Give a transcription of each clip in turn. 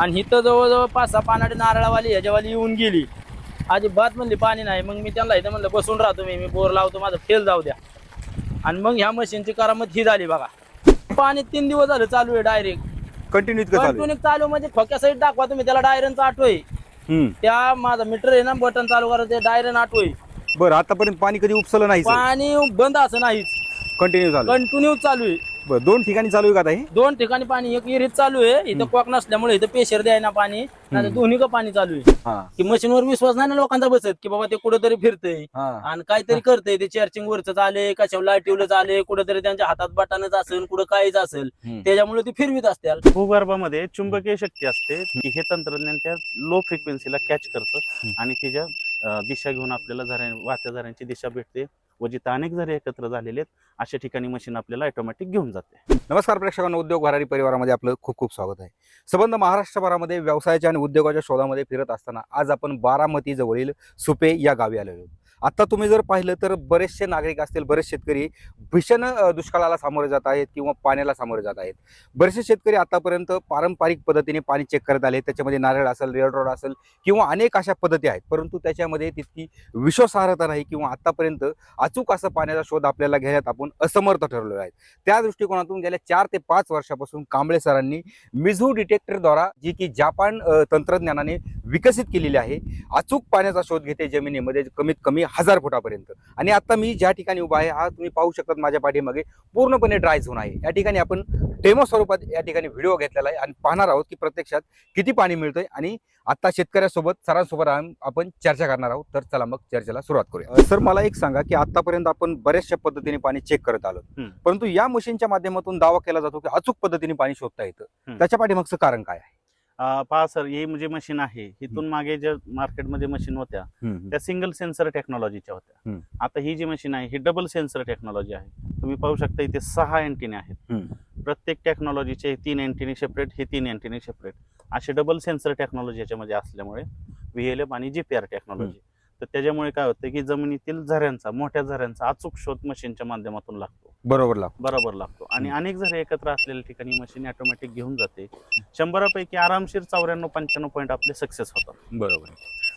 आणि इथं जवळजवळ पाच सहा पानाडी नारळावाली ह्याच्यावाली येऊन गेली. अजिबात म्हणली पाणी नाही. मग मी त्यांना इथं म्हणलं बसून राहतो मी. मी बोर लावतो माझं फेल जाऊ द्या. आणि मग ह्या मशीनची करामत ही झाली बघा. पाणी तीन दिवस झालं चालू आहे डायरेक्ट कंटिन्यू. कंटिन्यू चालू म्हणजे खोक्या साईड दाखवा तुम्ही त्याला डायरनचा आठवय. हम्म. त्या माझा मीटर आहे ना बटन चालू करायचं ते डायरन आठवय. बरं आतापर्यंत पाणी कधी उपसलं नाही पाणी बंद असं नाहीच. कंटिन्यू. कंटिन्यू चालू आहे. बरं दोन ठिकाणी चालू आहे का आता हे दोन ठिकाणी पाणी एक विहिरीत चालू आहे. इथं कॉक नसल्यामुळे इथं पेशर द्यायना पाणी. नाही दोन्ही का पाणी चालू आहे. हा. की मशीनवर विश्वास नाही ना लोकांचा बसत की बाबा ते कुठेतरी फिरतंय. हा. आणि काहीतरी करतंय ते चार्जिंग वरच आले कशावर लाईटीवरच आले कुठेतरी त्यांच्या हातात बटनच असेल कुठं काहीच असेल. हम्म. त्याच्यामुळे ते फिरवीत असतील भूगर्भामध्ये चुंबकीय शक्ती असते की हे तंत्रज्ञान त्या लो फ्रिक्वेन्सीला कॅच करतं आणि तिच्या दिशा घेऊन आपल्याला झऱ्या वाहत्या झऱ्यांची दिशा भेटते व जिथं अनेक झरे एकत्र झालेले आहेत अशा ठिकाणी मशीन आपल्याला ऑटोमॅटिक घेऊन जाते. नमस्कार प्रेक्षकांना उद्योग भरारी परिवारामध्ये आपलं खूप खूप स्वागत आहे. संबंध महाराष्ट्रभरामध्ये व्यवसायाच्या आणि उद्योगाच्या शोधामध्ये फिरत असताना आज आपण बारामती जवळील सुपे या गावी आलेलो आहोत. आता तुम्ही जर पाहिलं तर बरेचसे नागरिक असतील बरेच शेतकरी भीषण दुष्काळाला सामोरे जात आहेत किंवा पाण्याला सामोरे जात आहेत. बरेचसे शेतकरी आतापर्यंत पारंपरिक पद्धतीने पाणी चेक करत आले त्याच्यामध्ये नारळ असेल रेड रोड असेल किंवा अनेक अशा पद्धती आहेत. परंतु त्याच्यामध्ये तितकी विश्वासार्हता नाही किंवा आतापर्यंत अचूक असं पाण्याचा शोध आपल्याला घेण्यात आपण असमर्थ ठरलो आहे त्या दृष्टिकोनातून गेल्या चार ते पाच वर्षापासून कांबळे सरांनी मिझू डिटेक्टरद्वारा जी की जापान तंत्रज्ञानाने विकसित केलेली आहे. अचूक पाण्याचा शोध घेते जमिनीमध्ये कमीत कमी हजार फुटापर्यंत. आणि आता मी ज्या ठिकाणी उभा आहे हा तुम्ही पाहू शकतात माझ्या पाठीमागे पूर्णपणे ड्राय झोन आहे. या ठिकाणी आपण डेमो स्वरूपात या ठिकाणी व्हिडिओ घेतलेला आहे आणि पाहणार आहोत की प्रत्यक्षात किती पाणी मिळतंय आणि आता शेतकऱ्यासोबत सरांसोबत आपण चर्चा करणार आहोत. तर चला मग चर्चेला सुरुवात करूया. सर मला एक सांगा की आतापर्यंत आपण बऱ्याचशा पद्धतीने पाणी चेक करत आलो. परंतु या मशीनच्या माध्यमातून दावा केला जातो की अचूक पद्धतीने पाणी शोधता येतं. त्याच्या पाठीमागचं कारण काय आहे? पहा सर ही म्हणजे मशीन आहे इथून मागे ज्या मार्केटमध्ये मशीन होत्या त्या सिंगल सेन्सर टेक्नॉलॉजीच्या होत्या. आता ही जी मशीन आहे ही डबल सेन्सर टेक्नॉलॉजी आहे. तुम्ही पाहू शकता इथे सहा अँटीने आहेत. प्रत्येक टेक्नॉलॉजीचे तीन अँटीने सेपरेट हे तीन अँटीने सेपरेट असे डबल सेन्सर टेक्नॉलॉजी याच्यामध्ये असल्यामुळे व्ही एल एम आणि जी पी आर टेक्नॉलॉजी. तर त्याच्यामुळे काय होतं की जमिनीतील झऱ्यांचा मोठ्या झऱ्यांचा अचूक शोध मशीनच्या माध्यमातून लागतो. बरोबर लाभ बरोबर लागतो. आणि. अनेक झरे एकत्र असलेल्या ठिकाणी मशीन ऑटोमॅटिक घेऊन जाते. शंभरापैकी आरामशीर चौऱ्याण्णव पंच्याण्णव पॉईंट आपले सक्सेस होतात. बरोबर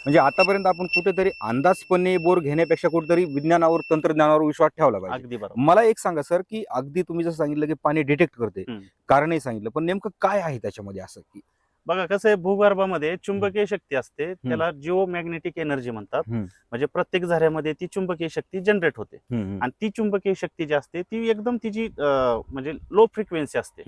म्हणजे आतापर्यंत आपण कुठेतरी अंदाजपणे बोर घेण्यापेक्षा कुठेतरी विज्ञानावर तंत्रज्ञानावर विश्वास ठेवला पाहिजे. अगदी बरोबर. मला एक सांगा सर की अगदी तुम्ही जसं सांगितलं की पाणी डिटेक्ट करते. कारणही सांगितलं पण नेमकं काय आहे त्याच्यामध्ये असं की बघा कसं आहे भूगर्भामध्ये चुंबकीय शक्ती असते त्याला जिओ मॅग्नेटिक एनर्जी म्हणतात. म्हणजे प्रत्येक झऱ्यामध्ये ती चुंबकीय शक्ती जनरेट होते. आणि ती चुंबकीय शक्ती जी असते ती एकदम तिची म्हणजे लो फ्रिक्वेन्सी असते.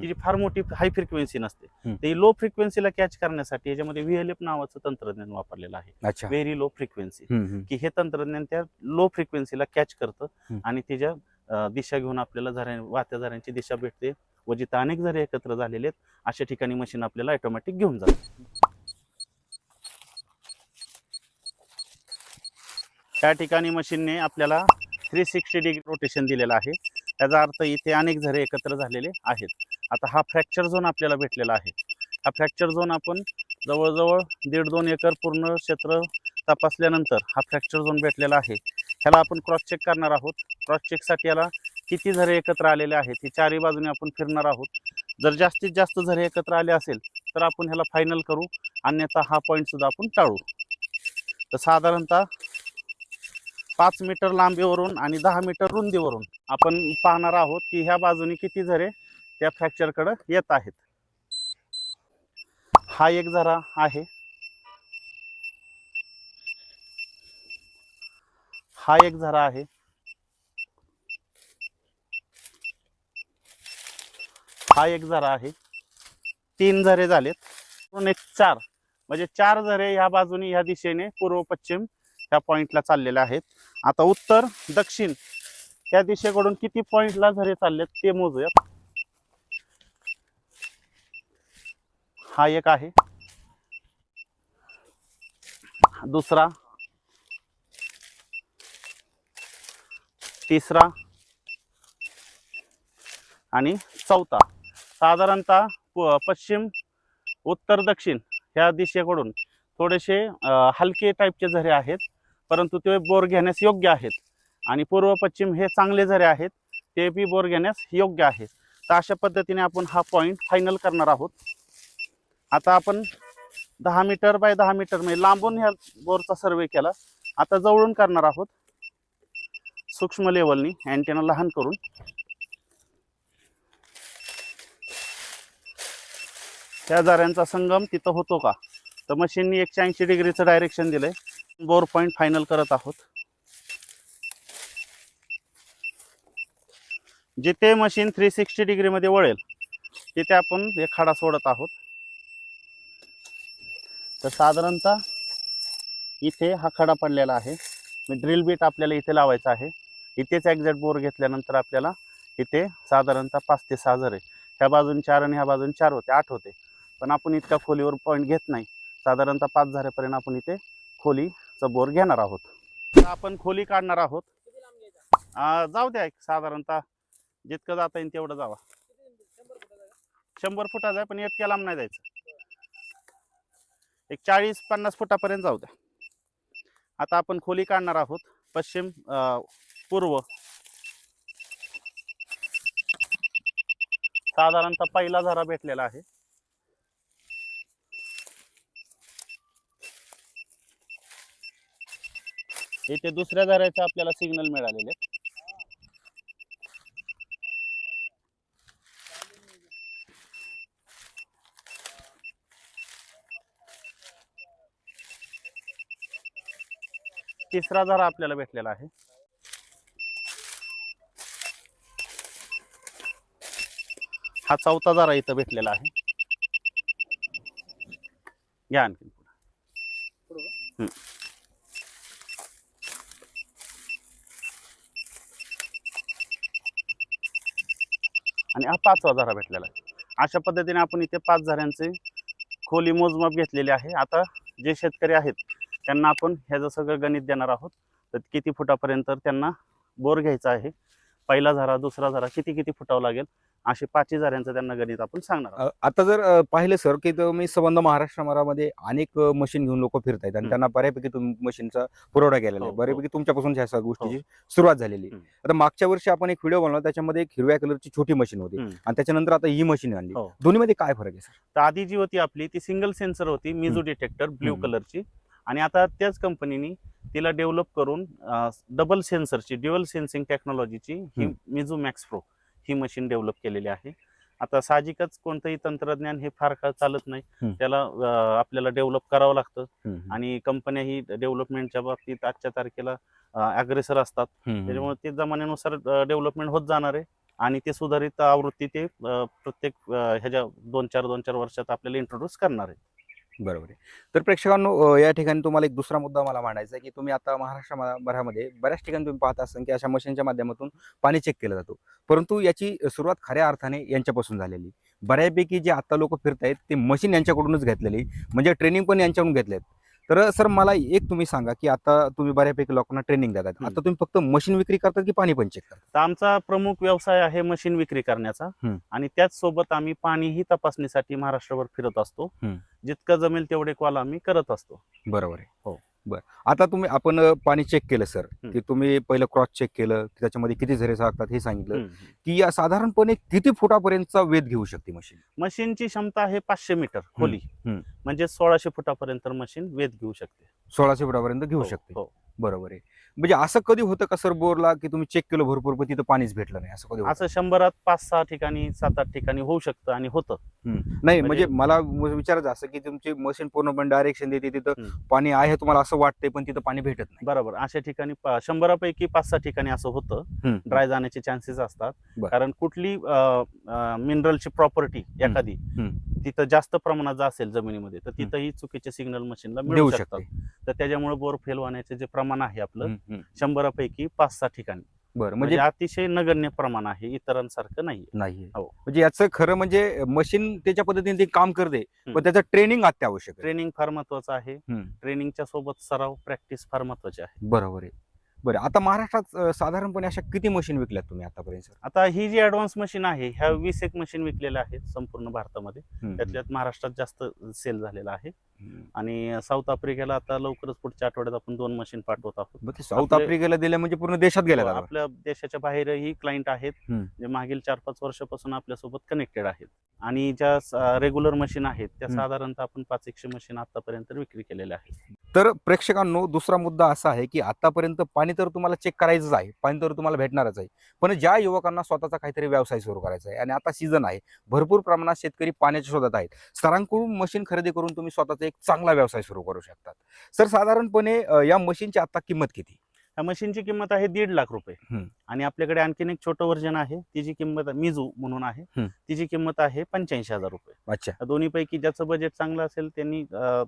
तिची फार मोठी हाय फ्रिक्वेन्सी नसते. ती लो फ्रिक्वेन्सीला कॅच करण्यासाठी याच्यामध्ये व्हीएलएफ नावाचं तंत्रज्ञान वापरलेलं आहे. Very low frequency. की हे तंत्रज्ञान त्या लो फ्रिक्वेन्सीला कॅच करतं. आणि तिच्या दिशा घेऊन आपल्याला झऱ्या वाहत्या झऱ्यांची दिशा भेटते. व जिथं अनेक झरे एकत्र झालेले आहेत. अशा ठिकाणी मशीन आपल्याला ऑटोमॅटिक घेऊन जाते. त्या ठिकाणी मशीनने आपल्याला थ्री सिक्स्टी डिग्री रोटेशन दिलेलं आहे. त्याचा अर्थ इथे अनेक झरे एकत्र झालेले आहेत. आता हा फ्रॅक्चर झोन आपल्याला भेटलेला आहे. हा फ्रॅक्चर झोन आपण जवळजवळ दीड दोन एकर पूर्ण क्षेत्र तपासल्यानंतर हा फ्रॅक्चर झोन भेटलेला आहे. ह्याला आपण क्रॉस चेक करणार आहोत. क्रॉस चेकसाठी याला किती झरे एकत्र आलेले आहेत हे चारही बाजूने आपण फिरणार आहोत. जर जास्तीत जास्त झरे एकत्र आले असेल तर आपण ह्याला फायनल करू. अन्यथा हा पॉईंट सुद्धा आपण टाळू. तर साधारणतः पाच मीटर लांबीवरून आणि दहा मीटर रुंदीवरून आपण पाहणार आहोत की ह्या बाजूने किती झरे त्या फ्रॅक्चरकडं येत आहेत. हा एक झरा आहे. हा एक झरा आहे. हा एक झरा आहे. तीन झरे झालेत. म्हणून एक चार. म्हणजे चार झरे ह्या बाजूने ह्या दिशेने पूर्व पश्चिम ह्या पॉइंटला चाललेले आहेत. आता उत्तर दक्षिण ह्या दिशेकडून किती पॉइंटला झरे चाललेत ते मोजूयात. हा एक आहे. दुसरा. तिसरा. आणि चौथा. साधारणतः प- पश्चिम उत्तर दक्षिण ह्या दिशेकडून थोडेसे हलके टाईपचे झरे आहेत. परंतु ते बोर घेण्यास योग्य आहेत. आणि पूर्व पश्चिम हे चांगले झरे आहेत. ते बी बोर घेण्यास योग्य आहे. तर अशा पद्धतीने आपण हा पॉईंट फायनल करणार आहोत. आता आपण दहा मीटर बाय दहा मीटर म्हणजे लांबून ह्या बोरचा सर्वे केला. आता जवळून करणार आहोत. सूक्ष्म लेवलनी अँटेना लहान करून. त्या जाऱ्यांचा संगम तिथं होतो का? तर मशीननी एकशे ऐंशी डिग्रीचं डायरेक्शन दिलंय. बोर पॉईंट फायनल करत आहोत. जिथे मशीन थ्री सिक्स्टी डिग्रीमध्ये वळेल तिथे आपण एक खाडा सोडत आहोत. तर साधारणतः इथे हा खडा पडलेला आहे. ड्रिल बीट आपल्याला इथे लावायचा आहे. इथेच एक्झॅक्ट बोर घेतल्यानंतर आपल्याला इथे साधारणतः पाच ते सहा झरे ह्या बाजून चार आणि ह्या बाजून चार होते आठ होते. पण आपण इतक्या खोलीवर पॉईंट घेत नाही. साधारणतः पाच झाऱ्यापर्यंत आपण इथे खोलीचं बोर घेणार आहोत. आपण खोली काढणार आहोत. जाऊ द्या एक साधारणतः जितकं जाता येईल तेवढं जावा. शंभर फुटाचा आहे पण इतक्या लांब नाही जायचं. एक चाळीस पन्नास फुटापर्यंत जाऊ द्या. आता आपण खोली काढणार आहोत पश्चिम पूर्व. साधारणतः पहिला झरा भेटलेला आहे. इथे दुसऱ्या झऱ्याचे आपल्याला सिग्नल मिळालेले तिसरा झरा आपल्याला भेटलेला आहे. हा चौथा झरा इथं भेटलेला आहे. घ्या आणखी हम्म. आणि हा पाचवा हजारा भेटलेला आहे. अशा पद्धतीने आपण इथे पाच झाऱ्यांचे खोली मोजमाप घेतलेले आहे. आता जे शेतकरी आहेत त्यांना आपण ह्याचं सगळं गणित देणार आहोत. तर किती फुटापर्यंत त्यांना बोर घ्यायचा आहे पहिला झरा दुसरा झरा किती किती फुटावं लागेल असे पाचही झऱ्यांचं त्यांना गणित आपण सांगणार आहोत अ, आता जर अ, पाहिलं सर की तुम्ही संबंध महाराष्ट्रामध्ये अनेक मशीन घेऊन लोक फिरतायत आणि हम्म. त्यांना बऱ्यापैकी तुम मशीनचा पुरवठा केलेला हो, आहे हो. बऱ्यापैकी तुमच्यापासून ह्या सगळ्या गोष्टीची सुरुवात झालेली आहे. हम्म. आता मागच्या वर्षी आपण एक व्हिडिओ बनवला त्याच्यामध्ये एक हिरव्या कलरची छोटी मशीन होती हम्म. आणि त्याच्यानंतर आता ही मशीन आणली हो. दोन्हीमध्ये काय फरक आहे सर तर आधी जी होती आपली ती सिंगल सेन्सर होती मिझू डिटेक्टर ब्ल्यू हम्म. कलरची आणि आता त्याच कंपनीने तिला डेव्हलप करून डबल सेन्सरची ड्युअल सेन्सिंग टेक्नॉलॉजीची ही. मिझू मॅक्स प्रो ही मशीन डेव्हलप केलेली आहे आता साहजिकच कोणतंही तंत्रज्ञान हे फार काळ चालत नाही. त्याला आपल्याला डेव्हलप करावं लागतं. आणि कंपन्या ही डेव्हलपमेंटच्या बाबतीत आजच्या तारखेला अग्रेसर असतात. त्याच्यामुळे ते जमान्यानुसार डेव्हलपमेंट होत जाणार आहे आणि ते सुधारित आवृत्ती ते प्रत्येक ह्याच्या दोन चार दोन चार वर्षात आपल्याला इंट्रोड्यूस करणार आहे बरोबर आहे. तर प्रेक्षकांनो या ठिकाणी तुम्हाला एक दुसरा मुद्दा मला मांडायचा आहे की तुम्ही आता महाराष्ट्राभरामध्ये बऱ्याच ठिकाणी तुम्ही पाहत असाल की अशा मशीनच्या माध्यमातून पाणी चेक केलं जातो. परंतु याची सुरुवात खऱ्या अर्थाने यांच्यापासून झालेली. बऱ्यापैकी जे आता लोक फिरत आहेत ते मशीन यांच्याकडूनच घेतलेली. म्हणजे ट्रेनिंग पण यांच्याकडून घेतलेत. तर सर मला एक तुम्ही सांगा की आता तुम्ही बऱ्यापैकी लोकांना ट्रेनिंग देतात. आता तुम्ही फक्त मशीन विक्री करतात की पाणी पण चेक करतात तर आमचा प्रमुख व्यवसाय आहे मशीन विक्री करण्याचा हम्म. आणि त्याच सोबत आम्ही पाणीही तपासणीसाठी महाराष्ट्रभर फिरत असतो हम्म. जितकं जमेल तेवढे कॉल आम्ही करत असतो बरोबर आहे हो. बरं आता तुम्ही आपण पाणी चेक केलं सर. की तुम्ही पहिलं क्रॉस चेक केलं की त्याच्यामध्ये किती झरे लागतात हे सांगितलं. की या साधारणपणे किती फुटापर्यंतचा वेध घेऊ शकते मशीन मशीनची क्षमता आहे पाचशे मीटर खोली. म्हणजे सोळाशे फुटापर्यंत मशीन वेध घेऊ शकते सोळाशे फुटापर्यंत घेऊ हो, शकते हो. बरोबर आहे म्हणजे असं कधी होतं का सर बोरला की तुम्ही चेक केलं भरपूर पण तिथं पाणीच भेटलं नाही असं कधी होतं? असं शंभरात पाच सहा ठिकाणी सात आठ ठिकाणी होऊ शकतं आणि होतं हम्म. नाही म्हणजे म्हणजे- मला विचारायचं असं की तुमची मशीन पूर्णपणे डायरेक्शन देते तिथं हम्म. पाणी आहे तुम्हाला असं वाटतंय पण तिथं पाणी भेटत नाही बरोबर अशा ठिकाणी पा- शंभरापैकी पाच सहा ठिकाणी असं होतं हम्म. ड्राय जाण्याचे चान्सेस असतात बरं. कारण कुठली मिनरलची प्रॉपर्टी एखादी. तिथं जास्त प्रमाणात जर असेल जमिनीमध्ये तर तिथंही चुकीचे सिग्नल मशीनला देऊ मिळू शकते शकतात तर त्याच्यामुळे बोर फेल होण्याचे जे प्रमाण आहे आपलं हम्म, हम्म. शंभरापैकी पाच सहा ठिकाणी. बरं म्हणजे म्हणजे अतिशय नगण्य प्रमाण आहे इतरांसारखं नाही नाहीये. हो. म्हणजे याचं खरं म्हणजे मशीन त्याच्या पद्धतीने ते काम करते हम्म. पण त्याचं ट्रेनिंग अत्यावश्यक आहे. ट्रेनिंग फार महत्वाचं आहे. हम्म. ट्रेनिंगच्या सोबत सराव प्रॅक्टिस फार महत्वाची आहे. बरोबर आहे. बरं आता महाराष्ट्रात अं, साधारणपणे अशा किती मशीन विकल्यात तुम्ही आतापर्यंत सर? आता ही जी ऍडव्हान्स मशीन आहे ह्या वीस एक मशीन विकलेल्या आहेत संपूर्ण भारतामध्ये. त्यातल्यात महाराष्ट्रात जास्त सेल झालेला आहे. आणि साऊथ आफ्रिकेला आता लवकरच पुढच्या आठवड्यात आपण दोन मशीन पाठवत आहोत ते साऊथ आपले- आफ्रिकेला दिल्या म्हणजे पूर्ण देशात गेल्या दादा. आपल्या देशाच्या बाहेरही क्लायंट आहेत हम्म. जे मागील चार पाच वर्षापासून आपल्यासोबत कनेक्टेड आहेत आणि ज्या रेग्युलर मशीन आहेत त्या हम्म. साधारणतः आपण पाच एकशे मशीन आतापर्यंत विक्री केलेल्या आहेत तर प्रेक्षकांनो दुसरा मुद्दा असा आहे की आतापर्यंत पाणी तर तुम्हाला चेक करायचंच आहे पाणी तर तुम्हाला भेटणारच आहे पण ज्या युवकांना स्वतःचा काहीतरी व्यवसाय सुरू करायचा आहे आणि आता सीझन आहे भरपूर प्रमाणात शेतकरी पाण्याच्या शोधात आहेत सरांकडून मशीन खरेदी करून तुम्ही स्वतःचा एक चांगला व्यवसाय सुरू करू शकतात. सर साधारणपणे या मशीनची आता किंमत किती? या मशीनची किंमत आहे दीड लाख रुपये. आणि आपल्याकडे आणखीन एक छोटं व्हर्जन आहे तिची किंमत मिजू म्हणून आहे. तिची किंमत आहे पंच्याऐंशी हजार रुपये. अच्छा. या दोन्हीपैकी ज्याचं बजेट चांगलं असेल त्यांनी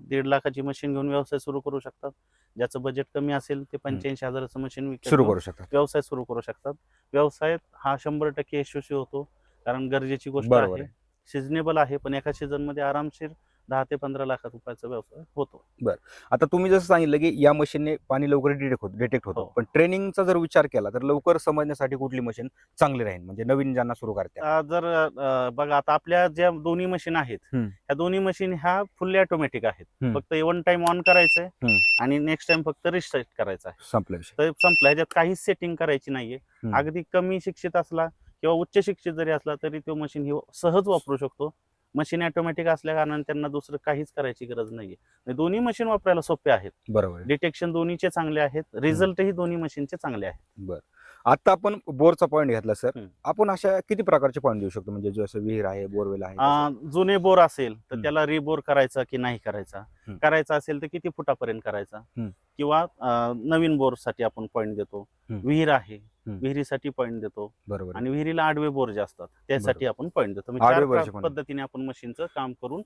दीड लाखाची मशीन घेऊन व्यवसाय सुरू करू शकतात. ज्याचं बजेट कमी असेल ते पंच्याऐंशी हजाराचं मशीन सुरू करू शकतात. व्यवसाय सुरू करू शकतात. व्यवसायात हा शंभर टक्के यशस्वी होतो कारण गरजेची गोष्ट आहे. सिजनेबल आहे पण एका सीझनमध्ये आरामशीर दहा ते पंधरा लाख रुपयाचा व्यवसाय होतो. आता तुम्ही जसं सांगितलं की या मशीनने पाणी लवकर डिटेक्ट होत डिटेक्ट होतं. हो. पण ट्रेनिंगचा जर विचार केला तर लवकर समजण्यासाठी कुठली मशीन चांगली राहील? म्हणजे नवीन ज्यांना सुरू करते जर अं, बघा आता आपल्या ज्या दोन्ही मशीन आहेत हम्म. ह्या दोन्ही मशीन ह्या फुल्ली ऑटोमॅटिक आहेत. हम्म. फक्त वन टाइम ऑन करायचंय हम्म. आणि नेक्स्ट टाइम फक्त रिस्टार्ट करायचा आहे. संपला विषय. तर संपला. ह्याच्यात काहीच सेटिंग करायची नाहीये. हम्म. अगदी कमी शिक्षित असला किंवा उच्च शिक्षित जरी असला तरी तो मशीन ही सहज वापरू शकतो. मशीन ऑटोमॅटिक असल्या कारणाने त्यांना दुसरं काहीच करायची गरज नाहीये. आणि दोन्ही मशीन वापरायला सोपे आहेत. बरोबर. डिटेक्शन दोन्हीचे चांगले आहेत. रिझल्टही दोन्ही मशीनचे चांगले आहेत. आता आपण बोरचा पॉईंट घेतला सर हम्म. आपण अशा किती प्रकारचे पॉईंट देऊ शकतो म्हणजे जसं विहीर आहे बोरवेल आहे तसं? अं, जुने बोर असेल तर हम्म. त्याला रिबोर करायचा की नाही करायचा हम्म. करायचा असेल तर किती फुटापर्यंत करायचा हम्म. किंवा अं, नवीन बोरसाठी आपण पॉईंट देतो हम्म. विहीर आहे हम्म. विहिरीसाठी पॉईंट देतो बरोबर आहे. आणि विहिरीला आडवे बोर जे असतात त्यासाठी आपण पॉईंट देतो म्हणजे आडवे चार बोरचे प्र- point. पद्धतीने आपण मशीनचं काम करून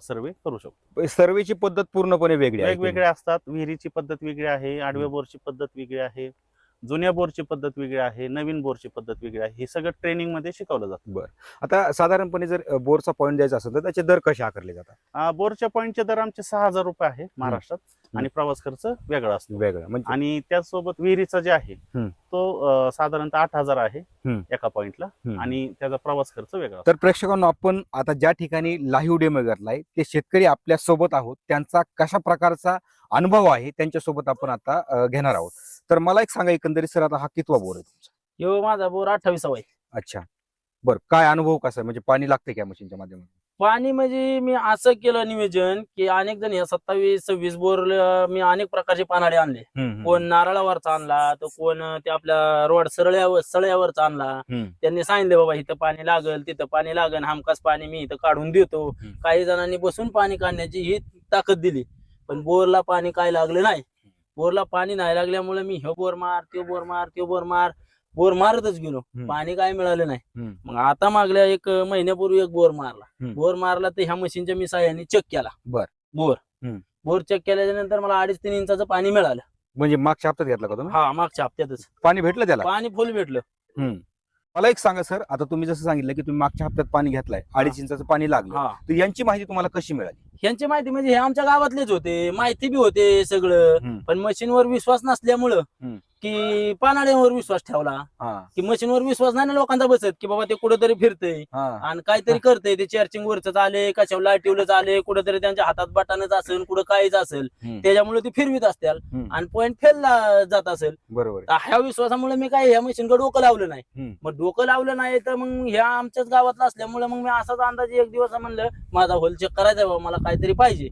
सर्वे करू शकतो सर्वेची पद्धत पूर्णपणे वेगळी आहे वेगवेगळ्या असतात विहिरीची पद्धत वेगळी आहे हम्म. बोरची पद्धत वेगळी आहे जुन्या बोरची पद्धत वेगळी आहे नवीन बोरची पद्धत वेगळी आहे हे सगळं ट्रेनिंगमध्ये शिकवलं जातं आता साधारणपणे जर बोरचा पॉईंट द्यायचा असेल तर त्याचे दर कसे आकारले जातात अं, बोरच्या पॉईंटचे दर आमचे सहा हजार रुपये आहे महाराष्ट्रात आणि प्रवास खर्च वेगळा असतो वेगळं म्हणजे आणि त्याचसोबत विहिरीचा जे आहे हम्म. तो अं, साधारणतः आठ हजार आहे हम्म. एका पॉइंटला हम्म. आणि त्याचा प्रवास खर्च वेगळा असतो. तर प्रेक्षकांनो आपण आता ज्या ठिकाणी लाईव्ह डेमो घेतलाय ते शेतकरी आपल्यासोबत आहोत त्यांचा कशा प्रकारचा अनुभव आहे त्यांच्यासोबत आपण आता अ, घेणार आहोत तर मला एक सांगा एकंदरीत सर आता हा कितवा बोर आहे तुमचा? माझा बोर अठ्ठावीसावा आहे. अच्छा. बर काय अनुभव कसा आहे? म्हणजे पाणी लागते का मशीनच्या माध्यमातून? पाणी म्हणजे मी असं केलं नियोजन की अनेक जण या सत्तावीस सव्वीस बोर मी अनेक प्रकारचे पानाडे आणले. कोण नारळावरचा आणला तर कोण ते आपल्या रोड सरळ्यावर सळ्यावरचा आणला. हम्म. त्यांनी सांगितले बाबा इथं पाणी लागल तिथं पाणी लागल हमखास पाणी मी इथं काढून देतो. हम्म. काही जणांनी बसून पाणी काढण्याची ही ताकद दिली. पण बोरला पाणी काय लागलं नाही. बोरला पाणी नाही लागल्यामुळे मी ह्यो बोर मार त्यो बोर मार त्यो बोर मार बोर मारतच गेलो. पाणी काय मिळालं नाही. मग आता मागल्या एक महिन्यापूर्वी एक बोर मारला. बोर मारला तर ह्या मशीनच्या मी साह्याने चेक केला. बर. बोर. बोर चेक केल्याच्यानंतर मला अडीच तीन इंचाचं पाणी मिळालं. म्हणजे मागच्या हप्त्यात घेतला का तुम्ही? हा मागच्या हप्त्यातच. पाणी भेटलं त्याला? पाणी फुल भेटलं. मला एक सांगा सर आता तुम्ही जसं सांगितलं की तुम्ही मागच्या हप्त्यात पाणी घेतलंय अडीच इंचाचं पाणी लागलं. हा. तर यांची माहिती तुम्हाला कशी मिळाली? ह्यांची माहिती म्हणजे हे आमच्या गावातलेच होते माहिती बी होते सगळं हम्म. पण मशीनवर विश्वास नसल्यामुळं हम्म. की पानाड्यांवर विश्वास ठेवला हा की मशीनवर विश्वास नाही ना लोकांचा बसत की बाबा ते कुठेतरी फिरतंय हा आणि काहीतरी करतंय ते चार्जिंग वरच आले कशावर लाईटीवरच आले कुठेतरी त्यांच्या हातात बटनच असेल कुठं काहीच असेल हम्म. त्याच्यामुळे ते फिरवीत असतील हम्म. आणि पॉईंट फेल जात असेल बरोबर आहे. तर ह्या विश्वासामुळे मी काय ह्या मशीनकडे डोकं लावलं नाही हम्म. मग डोकं लावलं नाही तर मग ह्या आमच्याच गावातला असल्यामुळे मग मी असाच अंदाजे एक दिवस म्हणलं माझा होल चेक करायचा आहे बाबा मला काहीतरी पाहिजे.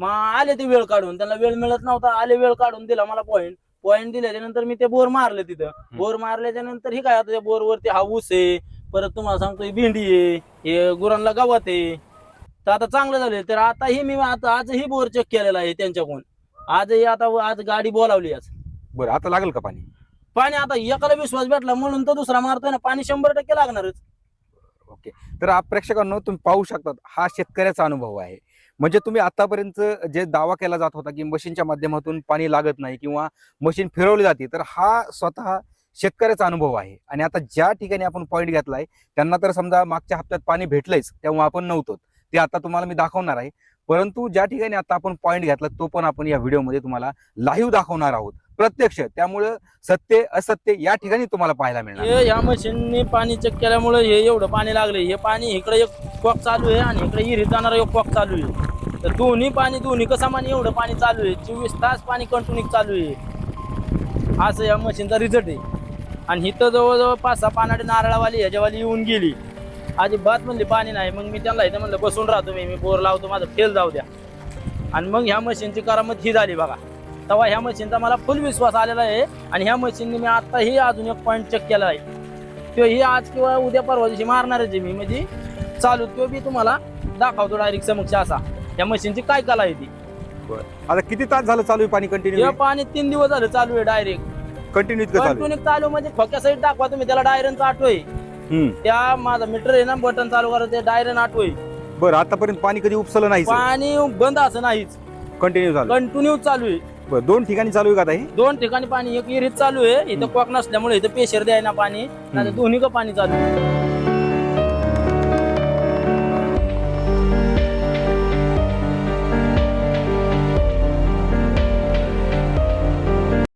मग आले ते वेळ काढून त्यांना वेळ मिळत नव्हता आले वेळ काढून दिला मला पॉईंट पॉईंट दिल्याच्या नंतर मी ते बोर मारले तिथं. बोर मारल्याच्या नंतर ही काय आता त्या बोरवरती हा ऊस आहे. परत तुम्हाला सांगतो ही भेंडी आहे हे गुरांना गावात आहे. तर आता चांगलं झालं तर आता ही मी आता आजही बोर चेक केलेला आहे त्यांच्याकडून. आजही आता आज गाडी बोलावली आज. बरं आता लागेल का पाणी? पाणी आता एकाला विश्वास भेटला म्हणून तो दुसरा मारतोय ना. पाणी शंभर टक्के लागणारच. ओके. तर आप प्रेक्षकांनो तुम्ही पाहू शकतात हा शेतकऱ्याचा अनुभव आहे. म्हणजे तुम्ही आतापर्यंत जे दावा केला जात होता की मशीनच्या माध्यमातून पाणी लागत नाही किंवा मशीन फिरवली जाते तर हा स्वतः शेतकऱ्याचा अनुभव आहे. आणि आता ज्या ठिकाणी आपण पॉईंट घेतलाय त्यांना तर समजा मागच्या हप्त्यात पाणी भेटलंच तेव्हा आपण नव्हतो. ते आता तुम्हाला मी दाखवणार आहे. परंतु ज्या ठिकाणी आता आपण पॉईंट घेतला तो पण आपण या व्हिडिओमध्ये तुम्हाला लाईव्ह दाखवणार आहोत. प्रत्यक्ष. त्यामुळं सत्य असत्य या ठिकाणी तुम्हाला पाहायला मिळणार. हे ह्या मशीनने पाणी चेक केल्यामुळे हे एवढं पाणी लागले हे पाणी इकडे एक कॉक चालू आहे आणि इकडे इरीत जाणारा एक कॉक चालू आहे. तर दोन्ही पाणी दोन्ही कसं माने एवढं पाणी चालू आहे. चोवीस तास पाणी कंटिन्यू चालू आहे. असं या मशीनचा रिझल्ट आहे. आणि इथं जवळजवळ पाच सहा पानाडी नारळावाली ह्याच्यावाली येऊन गेली. अजिबात म्हणली पाणी नाही. मग मी त्यांना इथं म्हणलं बसून राहतो मी. मी बोर लावतो माझं फेल जाऊ द्या. आणि मग ह्या मशीनची करामत ही झाली बघा. तेव्हा ह्या मशीनचा मला फुल विश्वास आलेला आहे. आणि ह्या मशीनने मी आत्ताही अजून एक पॉईंट चेक केला आहे. तो ही आज किंवा उद्या परवा दिवशी मारणारच आहे मी. म्हणजे चालू तो बी तुम्हाला दाखवतो डायरेक्ट समक्ष असा. या मशीनची काय कला आहे ती? आता किती तास झालं चालू आहे पाणी हे कंटिन्यू पाणी तीन दिवस झालं चालू आहे डायरेक्ट कंटिन्यू इतकं चालू आहे. कंटिन्यू चालू म्हणजे खोक्या साईड दाखवा तुम्ही त्याला डायरनचा आठवय. हम्म. त्या माझा मीटर आहे ना बटन चालू करा ते डायरन आठवय. बरं आतापर्यंत पाणी कधी उपसलं नाही पाणी बंद असं नाहीच. कंटिन्यू झालं कंटिन्यू चालू आहे. बरं दोन ठिकाणी चालू आहे का आता हे? दोन ठिकाणी पाणी एक विहिरीत चालू आहे. इथं कोक नसल्यामुळे इथं पेशर द्यायला पाणी नाही दोन्ही का पाणी चालू आहे.